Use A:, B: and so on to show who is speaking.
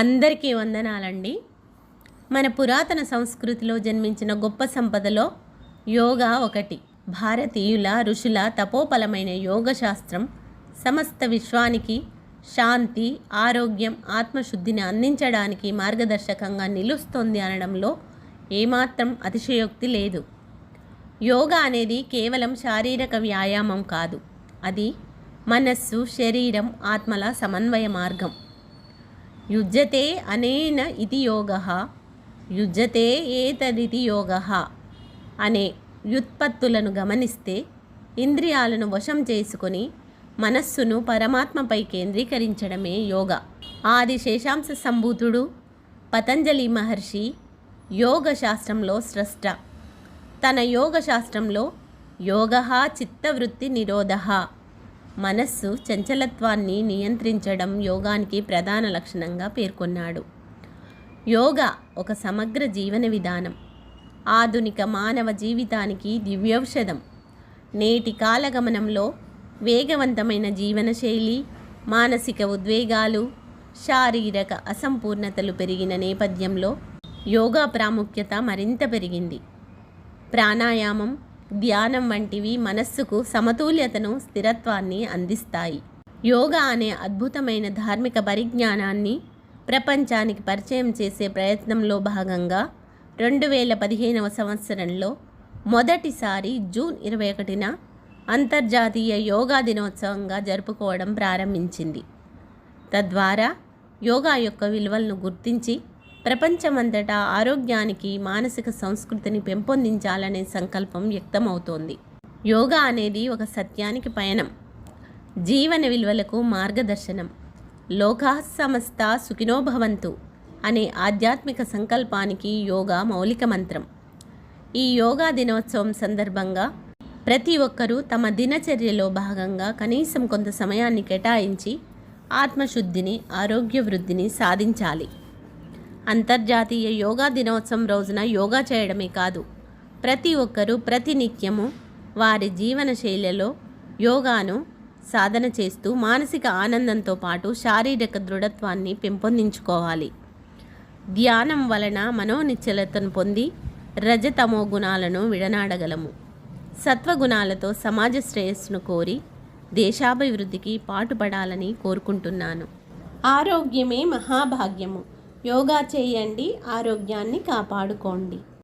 A: అందరికీ వందనాలండి. మన పురాతన సంస్కృతిలో జన్మించిన గొప్ప సంపదలో యోగా ఒకటి. భారతీయుల ఋషుల తపోపలమైన యోగ శాస్త్రం సమస్త విశ్వానికి శాంతి ఆరోగ్యం ఆత్మశుద్ధిని అందించడానికి మార్గదర్శకంగా నిలుస్తోంది అనడంలో ఏమాత్రం అతిశయోక్తి లేదు. యోగా అనేది కేవలం శారీరక వ్యాయామం కాదు. అది మనస్సు శరీరం ఆత్మల సమన్వయ మార్గం. యుజ్యతే అనేన ఇది యోగ యుజ్యతే ఏతదితి యోగ అనే వ్యుత్పత్తులను గమనిస్తే ఇంద్రియాలను వశం చేసుకొని మనస్సును పరమాత్మపై కేంద్రీకరించడమే యోగ। ఆది శేషాంశ సంభూతుడు పతంజలి మహర్షి యోగ శాస్త్రంలో స్రష్ట। తన యోగ శాస్త్రంలో యోగ చిత్తవృత్తి నిరోధ। మనస్సు చంచలత్వాన్ని నియంత్రించడం యోగానికి ప్రధాన లక్షణంగా పేర్కొన్నాడు. యోగా ఒక సమగ్ర జీవన విధానం. ఆధునిక మానవ జీవితానికి దివ్యౌషధం. నేటి కాలగమనంలో వేగవంతమైన జీవనశైలి మానసిక ఉద్వేగాలు శారీరక అసంపూర్ణతలు పెరిగిన నేపథ్యంలో యోగా ప్రాముఖ్యత మరింత పెరిగింది. ప్రాణాయామం ధ్యానం వంటివి మనస్సుకు సమతుల్యతను స్థిరత్వాన్ని అందిస్తాయి. యోగా అనే అద్భుతమైన ధార్మిక పరిజ్ఞానాన్ని ప్రపంచానికి పరిచయం చేసే ప్రయత్నంలో భాగంగా రెండు వేల పదిహేనవ సంవత్సరంలో మొదటిసారి జూన్ ఇరవై ఒకటిన అంతర్జాతీయ యోగా దినోత్సవంగా జరుపుకోవడం ప్రారంభించింది. తద్వారా యోగా యొక్క విలువలను గుర్తించి ప్రపంచమంతటా ఆరోగ్యానికి మానసిక సంస్కృతిని పెంపొందించాలనే సంకల్పం వ్యక్తమవుతోంది. యోగా అనేది ఒక సత్యానికి పయనం. జీవన విలువలకు మార్గదర్శనం. లోకా సమస్త సుఖినోభవంతు అనే ఆధ్యాత్మిక సంకల్పానికి యోగా మౌలిక మంత్రం. ఈ యోగా దినోత్సవం సందర్భంగా ప్రతి ఒక్కరూ తమ దినచర్యలో భాగంగా కనీసం కొంత సమయాన్ని కేటాయించి ఆత్మశుద్ధిని ఆరోగ్య వృద్ధిని సాధించాలి. అంతర్జాతీయ యోగా దినోత్సవం రోజున యోగా చేయడమే కాదు ప్రతి ఒక్కరూ ప్రతినిత్యము వారి జీవన శైలిలో యోగాను సాధన చేస్తూ మానసిక ఆనందంతో పాటు శారీరక దృఢత్వాన్ని పెంపొందించుకోవాలి. ధ్యానం వలన మనోనిశ్చలతను పొంది రజతమో గుణాలను విడనాడగలము. సత్వగుణాలతో సమాజ శ్రేయస్సును కోరి దేశాభివృద్ధికి పాటుపడాలని కోరుకుంటున్నాను. ఆరోగ్యమే మహాభాగ్యము. యోగా చేయండి ఆరోగ్యాన్ని కాపాడుకోండి.